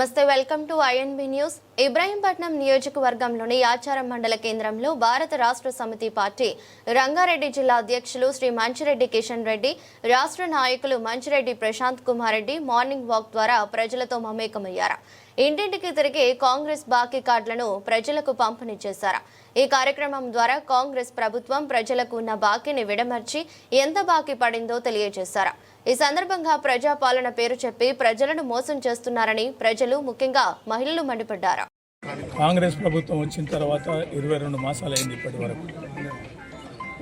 నమస్తే welcome to INB news. Ibrahimpatnam నియోజకవర్గంలోని ఆచారం మండల కేంద్రంలో భారత రాష్ట్ర సమితి పార్టీ రంగారెడ్డి జిల్లా అధ్యక్షులు శ్రీ మంచిరెడ్డి కిషన్ రెడ్డి రాష్ట్ర నాయకులు మంచిరెడ్డి ప్రశాంత్ కుమార్ రెడ్డి మార్నింగ్ వాక్ ద్వారా ప్రజలతో మమేకమయ్యారు. ఇంటింటికి తిరిగి కాంగ్రెస్ బాకీ కార్డులను ప్రజలకు పంపిణీ చేశారు. ఈ కార్యక్రమం ద్వారా కాంగ్రెస్ ప్రభుత్వం ప్రజలకు ఉన్న బాకీని విడమర్చి ఎంత బాకీ పడిందో తెలియజేశారు. ఈ సందర్భంగా ప్రజాపాలన పేరు చెప్పి ప్రజలను మోసం చేస్తున్నారని ప్రజలు ముఖ్యంగా మహిళలు మండిపడ్డారు. కాంగ్రెస్ ప్రభుత్వం వచ్చిన తర్వాత ఇరవై రెండు మాసాలైంది ఇప్పటి వరకు.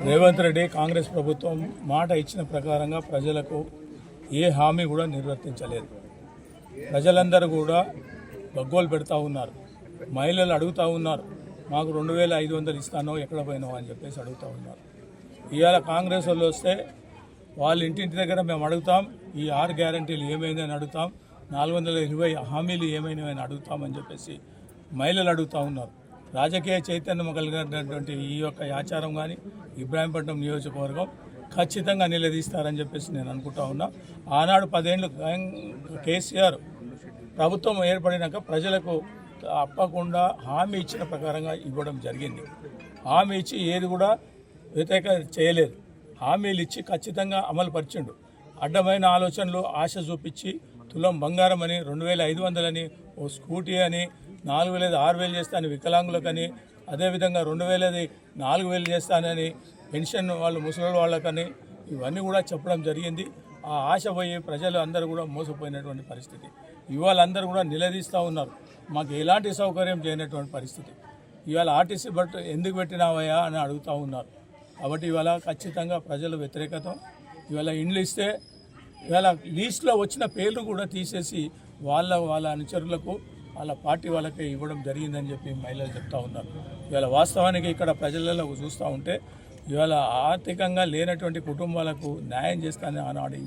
రేవంత్ రెడ్డి కాంగ్రెస్ ప్రభుత్వం మాట ఇచ్చిన ప్రకారంగా ప్రజలకు ఏ హామీ కూడా నిర్వర్తించలేదు. ప్రజలందరూ కూడా బగ్గోలు పెడతా ఉన్నారు. మహిళలు అడుగుతూ ఉన్నారు మాకు రెండు వేల ఐదు వందలు ఇస్తానో ఎక్కడ పోయినావు అని చెప్పేసి అడుగుతూ ఉన్నారు. ఇవాళ కాంగ్రెస్ వాళ్ళు వస్తే వాళ్ళ ఇంటింటి దగ్గర మేము అడుగుతాం ఈ ఆరు గ్యారంటీలు ఏమైందని అడుగుతాం నాలుగు వందల ఇరవై హామీలు ఏమైనాయని అడుగుతామని చెప్పేసి మహిళలు అడుగుతూ ఉన్నారు. రాజకీయ చైతన్యం కలిగినటువంటి ఈ యొక్క ఆచారం కానీ ఇబ్రాహీంపట్నం నియోజకవర్గం ఖచ్చితంగా నిలదీస్తారని చెప్పేసి నేను అనుకుంటా ఉన్నా. ఆనాడు పదేళ్ళు కేసీఆర్ ప్రభుత్వం ఏర్పడినాక ప్రజలకు తప్పకుండా హామీ ఇచ్చిన ప్రకారంగా ఇవ్వడం జరిగింది. హామీ ఇచ్చి ఏది కూడా వ్యతిరేక చేయలేదు. హామీలు ఇచ్చి ఖచ్చితంగా అమలు పరిచిండు అడ్డమైన ఆలోచనలు ఆశ చూపించి తులం బంగారం అని రెండు వేల ఐదు వందలని ఓ స్కూటీ అని నాలుగు వేలది ఆరు వేలు చేస్తాను వికలాంగులకని అదేవిధంగా రెండు వేలది నాలుగు వేలు చేస్తానని పెన్షన్ వాళ్ళు ముసలి వాళ్ళకని ఇవన్నీ కూడా చెప్పడం జరిగింది. ఆ ఆశ పోయి ప్రజలు అందరూ కూడా మోసపోయినటువంటి పరిస్థితి. ఇవాళ అందరూ కూడా నిలదీస్తూ ఉన్నారు. మాకు ఎలాంటి సౌకర్యం చేయనటువంటి పరిస్థితి. ఇవాళ ఆర్టీసీ బట్ ఎందుకు పెట్టినావయ్యా అని అడుగుతూ ఉన్నారు. కాబట్టి ఇవాళ ఖచ్చితంగా ప్రజల వ్యతిరేకత. ఇవాళ ఇండ్లు ఇస్తే ఇవాళ లీస్ట్లో వచ్చిన పేర్లు కూడా తీసేసి వాళ్ళ వాళ్ళ అనుచరులకు వాళ్ళ పార్టీ వాళ్ళకే ఇవ్వడం జరిగిందని చెప్పి మహిళలు చెప్తా ఉన్నారు. ఇవాళ వాస్తవానికి ఇక్కడ ప్రజలలో చూస్తూ ఉంటే ఇవాళ ఆర్థికంగా లేనటువంటి కుటుంబాలకు న్యాయం చేస్తానని ఆనాడు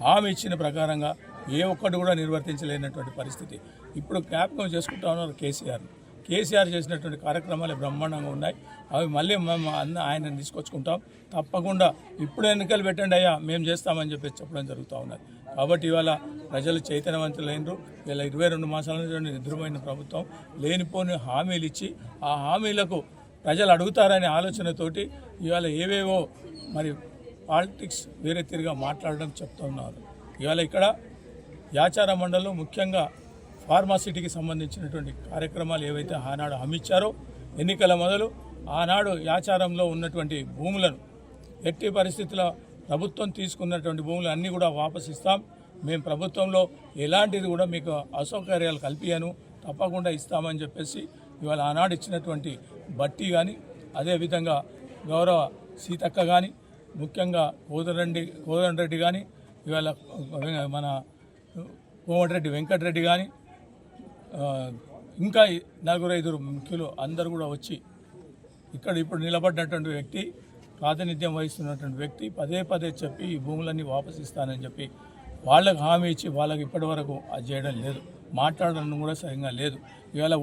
హామీ ఇచ్చిన ప్రకారంగా ఏ ఒక్కటి కూడా నిర్వర్తించలేనటువంటి పరిస్థితి. ఇప్పుడు జ్ఞాపకం చేసుకుంటా ఉన్నారు కేసీఆర్. కేసీఆర్ చేసినటువంటి కార్యక్రమాలు బ్రహ్మాండంగా ఉన్నాయి. అవి మళ్ళీ మేము అన్న ఆయన తీసుకొచ్చుకుంటాం. తప్పకుండా ఇప్పుడు ఎన్నికలు పెట్టండి అయ్యా మేము చేస్తామని చెప్పి చెప్పడం జరుగుతూ ఉన్నది. కాబట్టి ఇవాళ ప్రజలు చైతన్యవంతులైనరు వీళ్ళ ఇరవై రెండు మాసాల నుంచి నిద్రపోయిన ప్రభుత్వం లేనిపోని హామీలు ఇచ్చి ఆ హామీలకు ప్రజలు అడుగుతారనే ఆలోచనతోటి ఇవాళ ఏవేవో మరి పాలిటిక్స్ వేరే తిరిగా మాట్లాడడం చెప్తున్నారు ఇవాళ ఇక్కడ యాచార మండలం ముఖ్యంగా ఫార్మాసిటీకి సంబంధించినటువంటి కార్యక్రమాలు ఏవైతే ఆనాడు హామీచ్చారో ఎన్నికల మొదలు ఆనాడు యాచారంలో ఉన్నటువంటి భూములను ఎట్టి పరిస్థితుల్లో ప్రభుత్వం తీసుకున్నటువంటి భూములు అన్నీ కూడా వాపసు ఇస్తాం. మేము ప్రభుత్వంలో ఎలాంటిది కూడా మీకు అసౌకర్యాలు కల్పించను తప్పకుండా ఇస్తామని చెప్పేసి ఇవాళ ఆనాడు ఇచ్చినటువంటి బట్టి కానీ అదేవిధంగా గౌరవ సీతక్క కానీ ముఖ్యంగా కోదరెడ్డి కోదరెడ్డి కానీ ఇవాళ మన కోమటిరెడ్డి వెంకటరెడ్డి కానీ ఇంకా నలుగురు ఐదుగురు ముఖ్యులు అందరు కూడా వచ్చి ఇక్కడ ఇప్పుడు నిలబడినటువంటి వ్యక్తి ప్రాతినిధ్యం వహిస్తున్నటువంటి వ్యక్తి పదే పదే చెప్పి ఈ భూములన్నీ వాపసు ఇస్తానని చెప్పి వాళ్ళకు హామీ ఇచ్చి వాళ్ళకి ఇప్పటి వరకు అది చేయడం లేదు. మాట్లాడడం కూడా సరిగ్గా లేదు. ఇవాళ